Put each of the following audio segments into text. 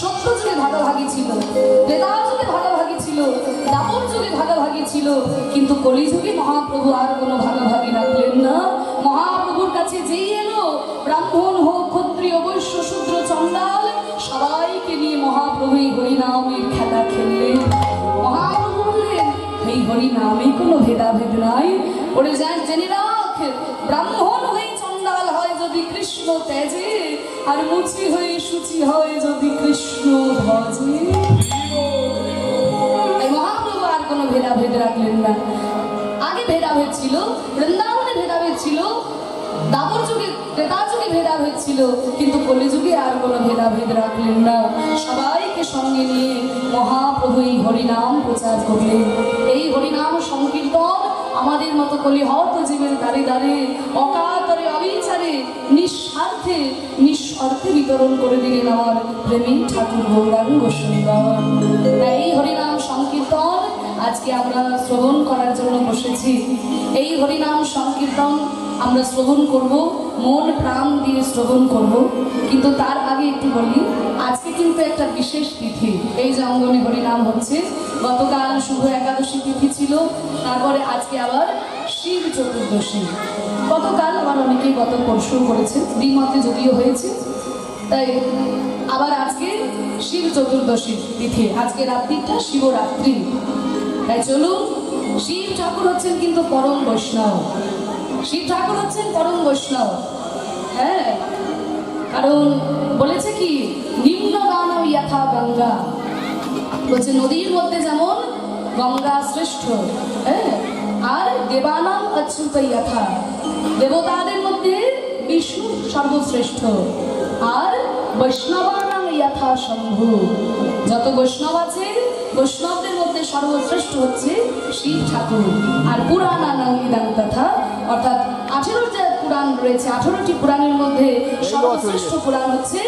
সত্য যুগে ভাগাভাগি ছিল বেদা যুগে ভাগাভাগি ছিল দাপর যুগে ভাগাভাগি ছিল, কিন্তু কলিযুগে মহাপ্রভু আর কোনো ভাগাভাগি রাখলেন না। মহাপ্রভুর কাছে যেই এলো, ব্রাহ্মণ হোক, ক্ষত্রিয়, বৈশ্য, শূদ্র, চণ্ডাল, সবাইকে নিয়ে মহাপ্রভু এই হরিনামের খেলা খেললেন। মহাপ্রভু বললেন, এই হরিনামে কোনো ভেদাভেদ নাই। ওরে যান জেনে আর মুচি হয়ে সুচি হয় যদি কৃষ্ণ ভজে মহাপ্রভু আর কোনো ভেদাভেদ রাখলেন না। আগে ভেদাভেদ ছিল, বৃন্দাবনে ভেদাভেদ ছিল দাবর যুগে, ত্রেতা যুগে ভেদাভেদ ছিল, কিন্তু কলিযুগে আর কোনো ভেদাভেদ রাখলেন না। সবাইকে সঙ্গে নিয়ে মহাপ্রভু এই হরিনাম প্রচার করলেন। এই হরিনাম সংকীর্তন আমাদের মতো কলি কলিহত জীবের দাঁড়িয়ে অকাতরে অবিচারে নিঃস্বার্থে নিঃস্বার্থে বিতরণ করে দিলেন আমার প্রেমিক ঠাকুর গৌরাঙ্গ সুন্দর। তাই হরিনাম সংকীর্তন আজকে আমরা শ্রবণ করার জন্য বসেছি। এই হরিনাম সংকীর্তন আমরা শ্রবণ করব, মন প্রাণ দিয়ে শ্রবণ করব। কিন্তু তার আগে একটু বলি, আজকে কিন্তু একটা বিশেষ তিথি। এই যে অঙ্গনে হরিনাম হচ্ছে, গতকাল শুভ একাদশী তিথি ছিল, তারপরে আজকে আবার শিব চতুর্দশী। গতকাল আবার অনেকেই গত পরশু করেছে দ্বিমতে যদিও হয়েছে। তাই আবার আজকে শিব চতুর্দশী তিথি, আজকে রাত্রিটা শিবরাত্রি। তাই চলুন, শিব ঠাকুর হচ্ছেন কিন্তু পরম বৈষ্ণব। শিব ঠাকুর হচ্ছেন পরম বৈষ্ণব। হ্যাঁ কারণ বলেছে কি নিম্ন গান ইয়াথা গঙ্গা। বলছে, নদীর মধ্যে যেমন গঙ্গা শ্রেষ্ঠ হ্যাঁ আর দেবানাম অচ্যুত ইয়াথা দেবতাদের মধ্যে বিষ্ণু সর্বশ্রেষ্ঠ। আর বৈষ্ণবানাম ইয়াথা শম্ভু। যত বৈষ্ণব আছে বৈষ্ণবদের মধ্যে সর্বশ্রেষ্ঠ হচ্ছে শিব ঠাকুর। আর পুরাণানাম ইদান তথা অর্থাৎ আঠেরো যে পুরাণ রয়েছে আঠেরোটি পুরাণের মধ্যে সর্বশ্রেষ্ঠ পুরাণ হচ্ছে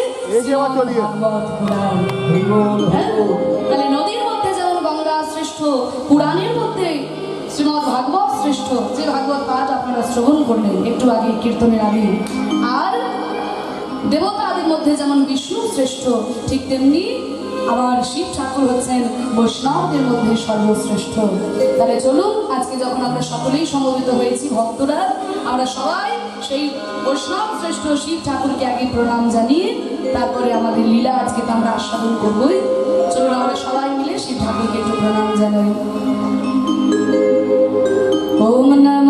হ্যাঁ? তাহলে নদীর মধ্যে যেমন গঙ্গা শ্রেষ্ঠ পুরাণের মধ্যে শ্রীমদ ভাগবত শ্রেষ্ঠ, যে ভাগবত পাঠ আপনারা শ্রবণ করলেন, একটু আগে কীর্তনের আগে। আর দেবতাদের মধ্যে যেমন বিষ্ণু শ্রেষ্ঠ, ঠিক তেমনি আবার শিব ঠাকুর হচ্ছেন বৈষ্ণবদের মধ্যে সর্বশ্রেষ্ঠ। তাহলে চলুন, আজকে যখন আমরা সকলেই সমবেত হয়েছি, ভক্তরা, আমরা সবাই সেই বৈষ্ণব শ্রেষ্ঠ শিব ঠাকুরকে আগে প্রণাম জানিয়ে তারপরে আমাদের লীলা আজকে তো আমরা আস্বাদন করবই। চলুন, আমরা সবাই মিলে শিব ঠাকুরকে একটু প্রণাম জানাই। ওম নমঃ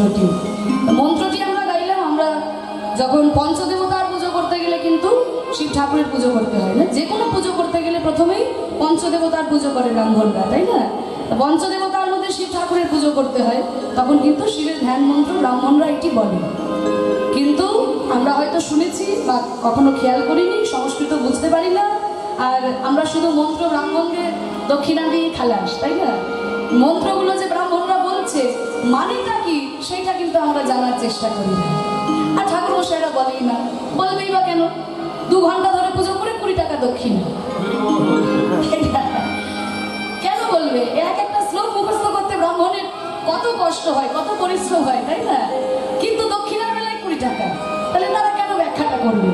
মন্ত্রটি। মন্ত্রটি আমরা গাইলাম, আমরা যখন পঞ্চদেবতার পুজো করতে গেলে কিন্তু শিব ঠাকুরের পুজো করতে হয় না। যে কোনো পুজো করতে গেলে প্রথমেই পঞ্চদেবতার পুজো করে ব্রাহ্মণরা তাই না? পঞ্চদেবতার মধ্যে শিব ঠাকুরের পুজো করতে হয়, তখন কিন্তু শিবের ধ্যান মন্ত্র ব্রাহ্মণরা এটি বলে। কিন্তু আমরা হয়তো শুনেছি বা কখনো খেয়াল করিনি, সংস্কৃত বুঝতে পারি না। আর আমরা শুধু মন্ত্র ব্রাহ্মণদের দক্ষিণা দিয়ে খালাস, তাই না? মন্ত্রগুলো যে ব্রাহ্মণরা বলছে মানেটা কি? সেটা কিন্তু আমরা জানার চেষ্টা করি। আর ঠাকুর মশাইরা বলেই না। বলবেই বা কেন? দু ঘণ্টা ধরে পুজো করে কুড়ি টাকা দক্ষিণ। কেন বলবে? এক একটা শ্লোক মুখস্থ করতে ব্রাহ্মণের কত কষ্ট হয়, কত পরিশ্রম হয়, তাই না? কিন্তু দক্ষিণার বেলায় কুড়ি টাকা। তাহলে তারা কেন ব্যাখ্যাটা করবে?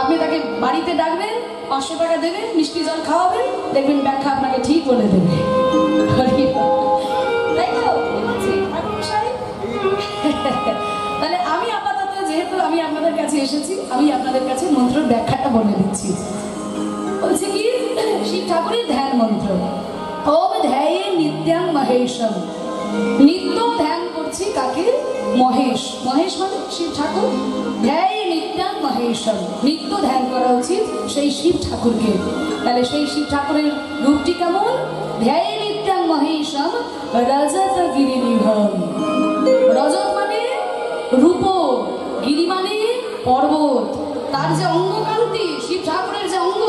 আপনি তাকে বাড়িতে ডাকবেন, পাঁচশো টাকা দেবেন, মিষ্টি জল খাওয়াবেন, দেখবেন ব্যাখ্যা আপনাকে ঠিক বলে দেবে। তাই তো? আমি আপনাদের কাছে এসেছি, আমি আপনাদের কাছে মন্ত্রের ব্যাখ্যাটা বলে দিচ্ছি। বলছে কি? শিব ঠাকুরের ধ্যান মন্ত্র। ওম ধ্যায়ে নিত্যাং মহেশম। নিত্য ধ্যান করছি কাকে? মহেশ। মহেশ মানে শিব ঠাকুর? ধ্যায়ে নিত্যাং মহেশম। নিত্য ধ্যান করা উচিত সেই শিব ঠাকুরকে। তাহলে সেই শিব ঠাকুরের রূপটি কেমন? ধ্যায়ে নিত্যাং মহেশম রজত গিরিনিভম রজত মানে রূপ পর্বত। তার যে অঙ্গকান্তি, শিব ঠাকুরের যে অঙ্গ,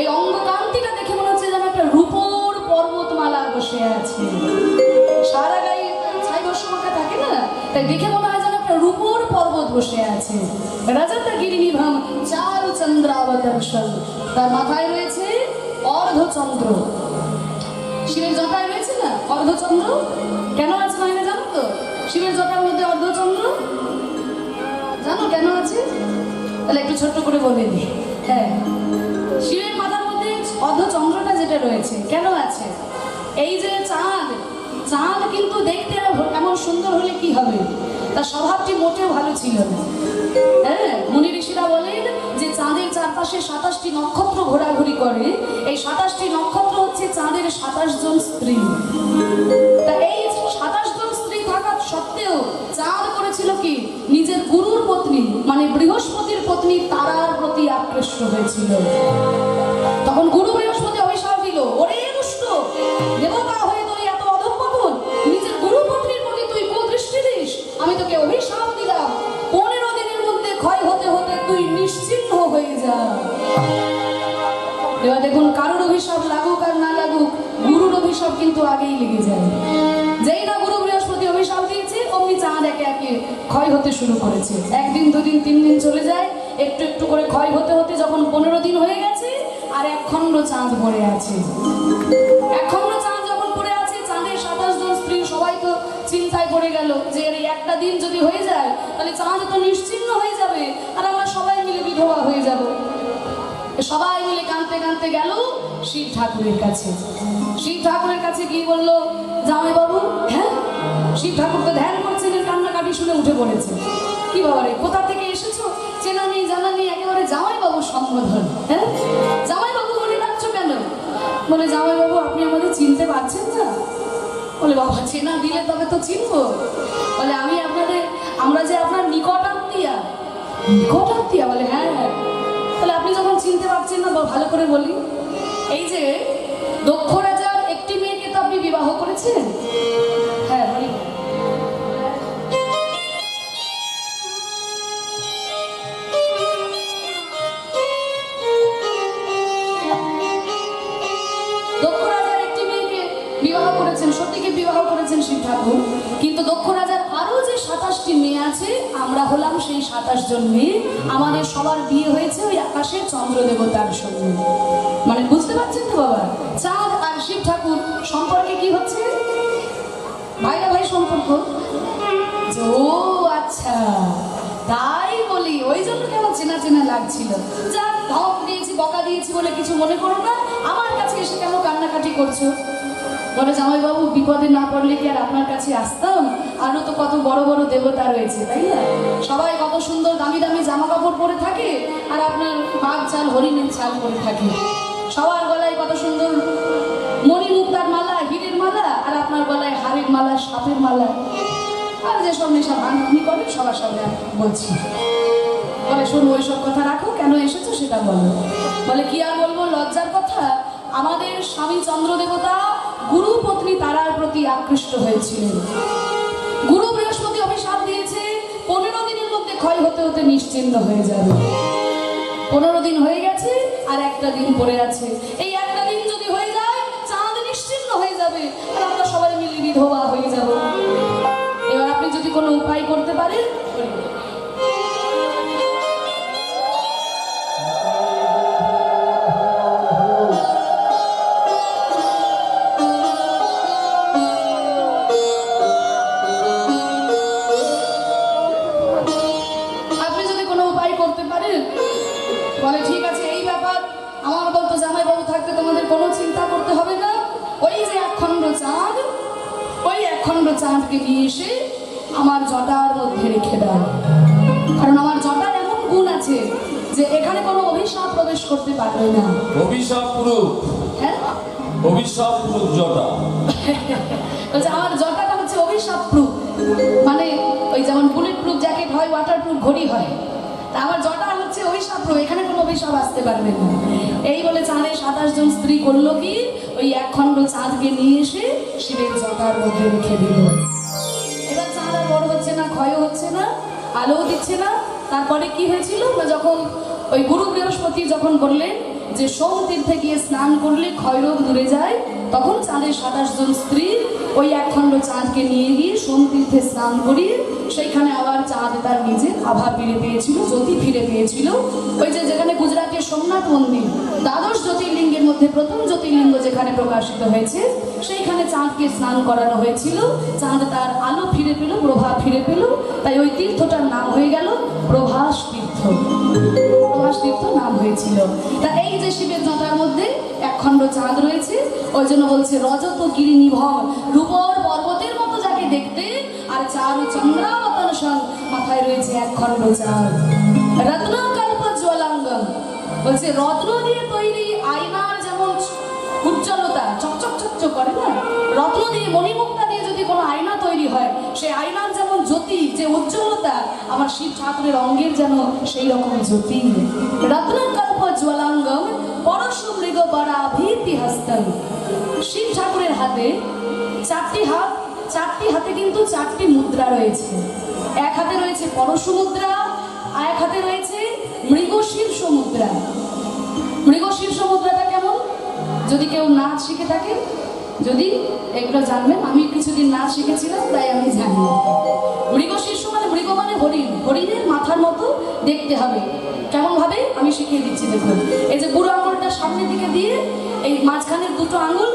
এই অঙ্গকান্তিটা দেখে মনে হচ্ছে যেন একটা রূপোর পর্বতমালা বসে আছে। সারা গায়ে ছাই বর্ষমাকা থাকে না? তাই দেখে মনে হয় যেন একটা রূপোর পর্বত বসে আছে। রাজাতা গিরিনিভাম চারু চন্দ্রাবদর্শন তার মাথায় রয়েছে অর্ধচন্দ্র। শিবের জটায় রয়েছে না? অর্ধচন্দ্র? কেন আছে? তাহলে একটু ছোট্ট করে বলে দিই। হ্যাঁ। শিবের মাথার মধ্যে অর্ধচন্দ্রটা যেটা রয়েছে, কেন আছে? এই যে চাঁদ চাঁদ কিন্তু দেখতে এমন সুন্দর হলে কি হবে? তার স্বভাবটি মোটেও ভালো ছিল না। হ্যাঁ মুনি ঋষিরা বলেন যে চাঁদের চারপাশে সাতাশটি নক্ষত্র ঘোরাঘুরি করে। এই সাতাশটি নক্ষত্র হচ্ছে চাঁদের সাতাশ জন স্ত্রী। তা এই সাতাশ জন স্ত্রী থাকা সত্ত্বেও চাঁদ করেছিল কি? মানে বৃহস্পতির পত্নী তারার প্রতি আকৃষ্ট হয়েছিল। তখন গুরু বৃহস্পতি অভিশাপ দিল, ওরে দুষ্ট, দেবতা হয়ে তুই এত অধঃপতন নিজের গুরু পত্নীর প্রতি তুই কুদৃষ্টি দিস? আমি তোকে অভিশাপ দিলাম। পনেরো দিনের মধ্যে ক্ষয় হতে হতে তুই নিশ্চিহ্ন হয়ে যা। এবার দেখুন, কারোর অভিশাপ লাগুক আর না লাগুক, গুরুর অভিশাপ কিন্তু আগেই লেগে যায়। চাঁদ একে একে ক্ষয় হতে শুরু করেছে। একদিন, দুদিন তিন দিন চলে যায়, একটু একটু করে ক্ষয় হতে হতে যখন পনেরো দিন হয়ে গেছে, আর এক খণ্ড চাঁদ পড়ে আছে। এক খণ্ড চাঁদ যখন পড়ে আছে, চাঁদের সাতাশ জন স্ত্রী সবাই তো চিন্তায় পড়ে গেল যে এর একটা দিন যদি হয়ে যায়, তাহলে চাঁদ তো নিশ্চিন্ন হয়ে যাবে, আর আমরা সবাই মিলে বিধবা হয়ে যাব। সবাই মিলে কাঁদতে কাঁদতে গেল শিব ঠাকুরের কাছে। শিব ঠাকুরের কাছে গিয়ে বলল জামাই বাবু হ্যাঁ? শিব ঠাকুর তো ধ্যান করছেন এর কান্নাকাটি শুনে উঠে পড়েছে কি বাবা রে কোথা থেকে এসেছ? চেনা নেই, জানা নেই, একেবারে জামাই বাবু সম্বোধন হ্যাঁ? জামাই বাবু বলে ডাকছো কেন? বলে জামাই বাবু আপনি আমাদের চিনতে পারছেন না। বলে, বাবা, চেনা দিলে তবে তো চিনবো। বলে, আমি আপনাদের, আমরা যে আপনার নিকট আত্মীয়া। নিকট আত্মীয়া? বলে হ্যাঁ তাহলে আপনি যখন চিনতে পারছেন না ভালো করে বলি, এই যে দক্ষ রাজার একটি মেয়েকে তো আপনি বিবাহ করেছেন? হলাম সেই সাতাশ জন মেয়ে। আমাদের সবার বিয়ে হয়েছে ওই আকাশের চন্দ্র দেবতার সঙ্গে। মানে বুঝতে পারছেন তো বাবা? চাঁদ আর শিব ঠাকুর সম্পর্কে কি হচ্ছে? ভাইরা ভাই সম্পর্ক? ও আচ্ছা। তাই বলি, ওই জন্য কেমন চেনা চেনা লাগছিল। যা ধপ দিয়েছি, বকা দিয়েছি বলে কিছু মনে করো না। আমার কাছে এসে কেন কান্নাকাটি করছ? বলে, জামাইবাবু, বিপদে না পড়লে কি আর আপনার কাছে আসতাম? আরও তো কত বড় বড় দেবতা রয়েছে, তাই না? সবাই কত সুন্দর দামি দামি জামা কাপড় পরে থাকে, আর আপনার বাঘ চাল হরিণের চাল পরে থাকে। সবার গলায় কত সুন্দর মণি মুক্তার মালা, হীরের মালা, আর আপনার গলায় হারের মালা, সাপের মালা। আর যেসব নেশা ভাঙনি করে সবার সামনে বলছি। বলে, শোনো, ওইসব কথা রাখো, কেন এসেছ সেটা বলো। বলে, কি আর বলব, লজ্জার কথা। আমাদের স্বামী চন্দ্রদেবতা গুরু পত্নী তারার প্রতি আকৃষ্ট হয়েছিলেন। গুরু বৃহস্পতি অভিশাপ দিয়েছে, পনেরো দিনের মধ্যে ক্ষয় হতে হতে নিশ্চিন্ন হয়ে যাবে। পনেরো দিন হয়ে গেছে আর একটা দিন পরে আছে। এই একটা দিন যদি হয়ে যায়, চাঁদ নিশ্চিন্ন হয়ে যাবে। আর আমরা সবাই মিলে বিধবা। আমার জটার মধ্যে রেখে দাও। কারণ আমার জটার এমন গুণ আছে যে এখানে কোনো অভিশাপ প্রবেশ করতে পারবে না। অভিশাপ প্রুফ হ্যাঁ? অভিশাপ প্রুফ জটা। বলছে আমার জটাটা হচ্ছে অভিশাপ প্রুফ। মানে ওই যেমন বুলেট প্রুফ জ্যাকেট হয় ওয়াটার প্রুফ ঘড়ি হয়। তা আমার জটা হচ্ছে অভিশাপ প্রুফ এখানে কোনো অভিশাপ আসতে পারবে না। এই বলে চাঁদের সাতাশ জন স্ত্রী করল কি? ওই এক খণ্ড চাঁদকে নিয়ে এসে শিবের জটার মধ্যে রেখে দিল। চাঁদ আর বড় হচ্ছে না, ক্ষয় হচ্ছে না আলো দিচ্ছে না। তারপরে কি হয়েছিল? না যখন ওই গুরু বৃহস্পতি যখন বললেন যে সোম তীর্থে গিয়ে স্নান করলে ক্ষয় ক্ষয়রোগ দূরে যায়, তখন চাঁদের সাতাশ জন স্ত্রী ওই একখণ্ড চাঁদকে নিয়ে গিয়ে সোম তীর্থে স্নান করিয়ে সেইখানে আবার চাঁদ তার নিজের আভা ফিরে পেয়েছিল, জ্যোতি ফিরে পেয়েছিল। ওই যে যেখানে গুজরাটের সোমনাথ মন্দির, দ্বাদশ জ্যোতির্লিঙ্গের মধ্যে প্রথম জ্যোতির্লিঙ্গ যেখানে প্রকাশিত হয়েছে, সেইখানে চাঁদকে স্নান করানো হয়েছিল। চাঁদ তার আলো ফিরে পেল প্রভা ফিরে পেল। তাই ওই তীর্থটার নাম হয়ে গেল প্রভাস তীর্থ। এই যে শিবের মধ্যে একখণ্ড চাঁদ রয়েছে, ওই জন্য বলছে রজত গিরি রূপর পর্বতের মতো যাকে দেখতে, আর চারু চন্দ্রাবতন সং মাথায় রয়েছে একখণ্ড চাঁদ। রত্নাকল্প জ্বলাঙ্গম বলছে রত্ন দিয়ে তৈরি আয়নার যেমন উজ্জ্বলতা, চকচক চকচক করে না? রত্ন দিয়ে মণিমুক্তা যদি কোনো আয়না তৈরি হয় সেই আয়নার যেমন জ্যোতি, যে উজ্জ্বলতা আমার শিব ঠাকুরের অঙ্গের যেন সেই রকম জ্যোতি। রত্নকল্প জ্বলাঙ্গম, পরশু মৃগ বরাভীতি হস্তম। শিব ঠাকুরের হাতে চারটি হাত, চারটি হাতে কিন্তু চারটি মুদ্রা রয়েছে। এক হাতে রয়েছে পরশু মুদ্রা, আর এক হাতে রয়েছে মৃগ শীর্ষ মুদ্রা। মৃগ শীর্ষ মুদ্রাটা কেমন? যদি কেউ নাচ শিখে থাকে যদি এগুলো জানবেন, আমি কিছুদিন নাচ শিখেছিলাম, তাই আমি জানি মৃগ শীর্ষ মানে মৃগ মানে হরিণ। হরিণের মাথার মতো দেখতে হবে। কেমন ভাবে আমি শিখিয়ে দিচ্ছি, দেখুন। এই যে বুড়ো আঙুলটা সামনের দিকে দিয়ে, এই মাঝখানের দুটো আঙুল,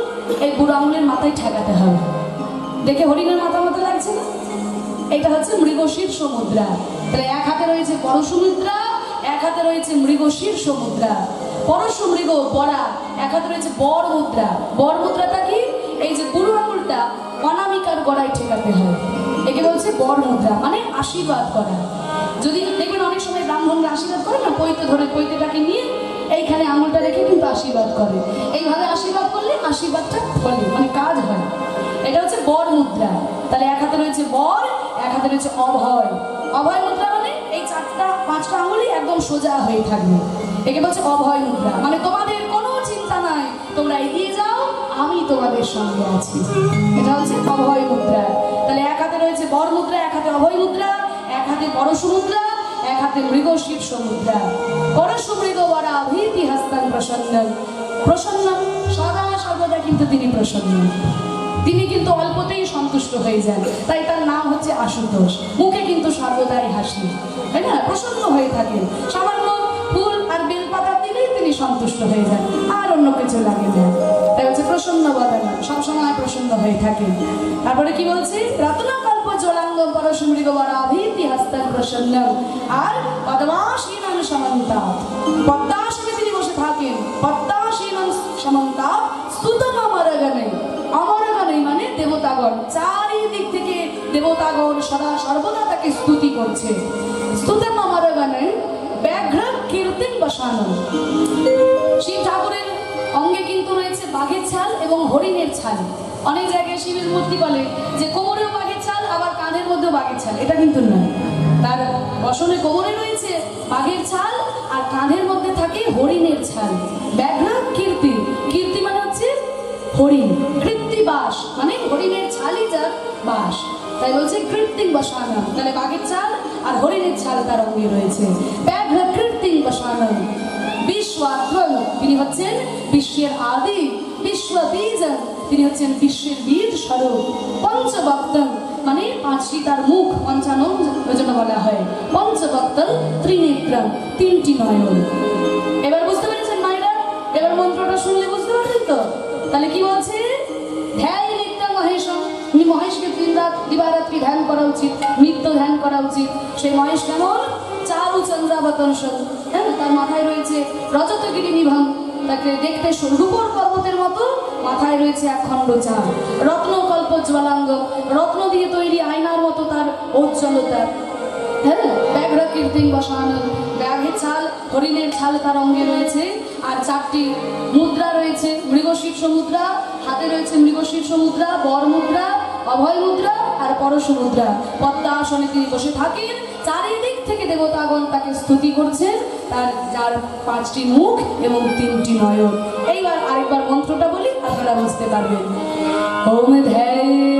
এই বুড়ো আঙুলের মাথায় ঠেকাতে হবে। দেখে হরিণের মাথা মতো লাগছে না? এটা হচ্ছে মৃগ শীর্ষ মুদ্রা। তাহলে এক হাতে রয়েছে পরশু মুদ্রা, এক হাতে রয়েছে মৃগ শীর্ষ মুদ্রা। পরশু মৃগ, বড়া, এক হাতে রয়েছে বর মুদ্রা। বর মুদ্রাটা কি? এই যে বুড়ো আঙুলটা অনামিকার গড়ায় ঠেকাতে হয়। একে বলছে বর মুদ্রা মানে আশীর্বাদ করা। যদি দেখবেন অনেক সময় ব্রাহ্মণরা আশীর্বাদ করে না, পৈতে ধরে পৈতেটাকে নিয়ে এইখানে আঙুলটা রেখে কিন্তু আশীর্বাদ করে। এইভাবে আশীর্বাদ করলে আশীর্বাদটা ফলে মানে কাজ হয়। এটা হচ্ছে বর মুদ্রা। তাহলে এক হাতে রয়েছে বর, এক হাতে রয়েছে অভয়। অভয় মুদ্রা মানে এই চারটা, পাঁচটা আঙুলই একদম সোজা হয়ে থাকবে। একে বলছে অভয় মুদ্রা। মানে তোমাদের কোনো চিন্তা নাই, তোমরা এগিয়ে যাও আমি তোমাদের সঙ্গে আছি। এটা হচ্ছে অভয় মুদ্রা। তাহলে এক হাতে রয়েছে বর মুদ্রা, এক হাতে অভয় মুদ্রা, এক হাতে পরশু মুদ্রা এক হাতে মৃগ শীর্ষ মুদ্রা পরশু মৃগ বরা ভীতি হস্তান প্রসন্ন। প্রসন্ন, সদা সর্বদা কিন্তু তিনি প্রসন্ন। তিনি কিন্তু অল্পতেই সন্তুষ্ট হয়ে যান। তাই তার নাম হচ্ছে আশুতোষ। মুখে কিন্তু সর্বদাই হাসি। তাই না? প্রসন্ন হয়ে থাকেন। সামান্য ফুল আর বেলপাতা দিলেই তিনি সন্তুষ্ট হয়ে যান। আর অন্য কিছু লাগে না। সবসময় প্রসন্ন হয়ে থাকেন তারপরে কি বলছে? রত্নকল্প জলাঙ্গ পরশুমৃগ বরাভীতি হস্তান প্রসন্ন আর পদ্মাসীনন সমন্তা পদ্মাসনে তিনি বসে থাকেন। পদ্মাসীনন সমন্তা অমরগণে। অমরগণে মানে দেবতাগণ। চারিদিক থেকে দেবতাগণ সদা সর্বদা তাকে স্তুতি করছে। স্তুতম অমরগণে ব্যাঘ্র কীর্তিন বসানো। শিব ঠাকুরের অঙ্গে কিন্তু রয়েছে বাঘের ছাল এবং হরিণের ছাল। অনেক জায়গায় শিবের মূর্তি বলে যে, কোমরেও বাঘের ছাল, আবার কাঁধের মধ্যেও বাঘের ছাল। এটা কিন্তু নয়। তার বসনে কোমরে রয়েছে বাঘের ছাল আর কাঁধের মধ্যে থাকে হরিণের ছাল। ব্যাঘ্র কীর্তি। কীর্তি মানে হচ্ছে হরিণ। কৃত্তি বাস। মানে হরিণের ছালই যার বাস। তাই বলছে কৃত্রিম বসানো। তাহলে বাঘের ছাল আর হরিণের ছাল তার অঙ্গে রয়েছে। বিশ্বের আদি বিশ্ব বীজ। তিনি হচ্ছেন বিশ্বের বীজ স্বরূপ। পঞ্চবক্তম মানে পাঁচটি তার মুখ পঞ্চানন জন্য বলা হয়। পঞ্চবক্তল ত্রিনেত্রম তিনটি নয়ন। এবার বুঝতে পেরেছেন মায়েরা? এবার মন্ত্রটা শুনলে বুঝতে পারছেন তো? তাহলে কি বলছে? ধ্যান নিত্য মহেশম তুমি মহেশকে দিন রাত, দিবারাত্রি ধ্যান করা উচিত, নিত্য ধ্যান করা উচিত। সেই মহেশ কেমন? চারু চন্দ্রাবতন হ্যাঁ তার মাথায় রয়েছে রজতগিরি নিভম তাকে দেখতে রূপর পর্বতের মতো। মাথায় রয়েছে এক একখণ্ড চাঁদ। রত্নকল্প জ্বলাঙ্গ। রত্ন দিয়ে তৈরি আয়নার মতো তার ঔজ্জ্বলতা হ্যাঁ ব্যাঘ্র কীর্তিং বসানো। ব্যাঘের ছাল, হরিণের ছাল তার অঙ্গে রয়েছে। আর চারটি মুদ্রা রয়েছে। মৃগশীর্ষ মুদ্রা হাতে রয়েছে মৃগশীর্ষ মুদ্রা বর মুদ্রা, অভয় মুদ্রা আর পরশ মুদ্রা। পদ্মাসনে তিনি বসে থাকেন। দেবতাগণ তাকে স্তুতি করছেন, তার যার পাঁচটি মুখ এবং তিনটি নয়ন। এইবার আরেকবার মন্ত্রটা বলি, আপনারা বুঝতে পারবেন। ধ্যায়